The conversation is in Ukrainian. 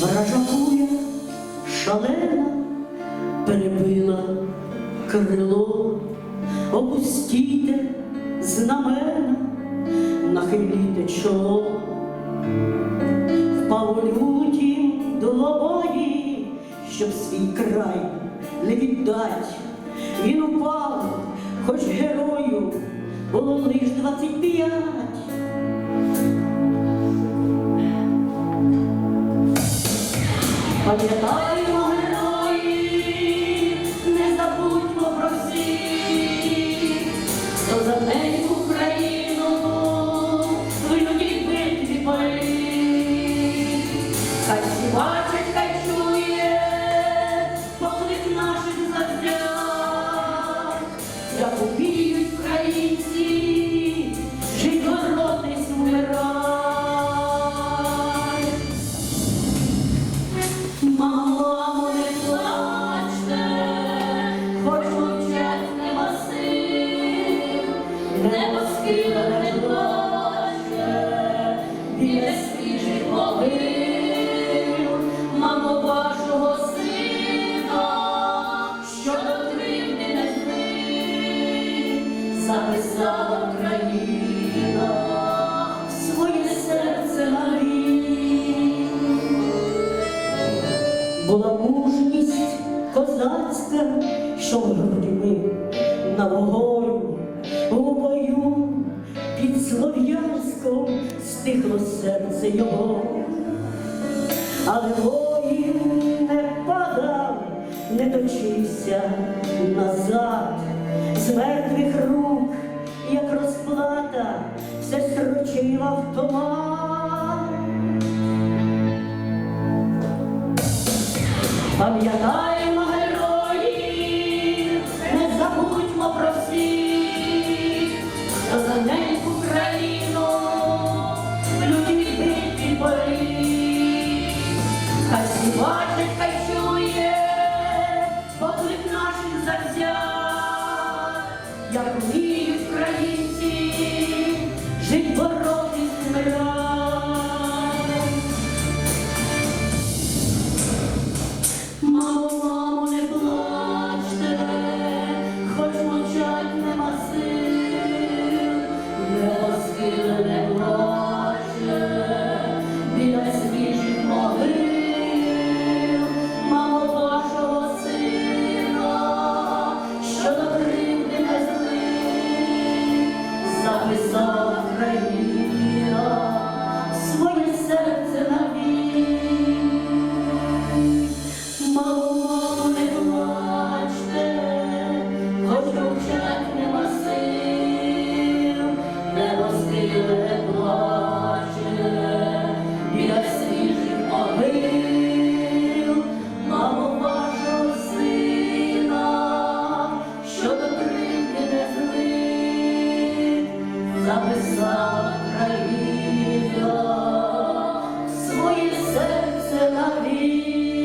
Вража куля шалена перебила крило, опустійте знамена, нахиліте чоло, впав у люті долобої, щоб свій край не віддать. Він упав, хоч герою було лиш двадцять п'ять. ao. Біля свіжих могил, мамо вашого сина, що до кривди не Україна своє серце на. Була мужність козацька, що грудьми на вогонь стихло серце його, але воїн не падав, не точився назад, з мертвих рук, як розплата, все строчив автомат. Пам'ятаємо героїв, Бачить, хай чує, Записала країна своє серце навіть.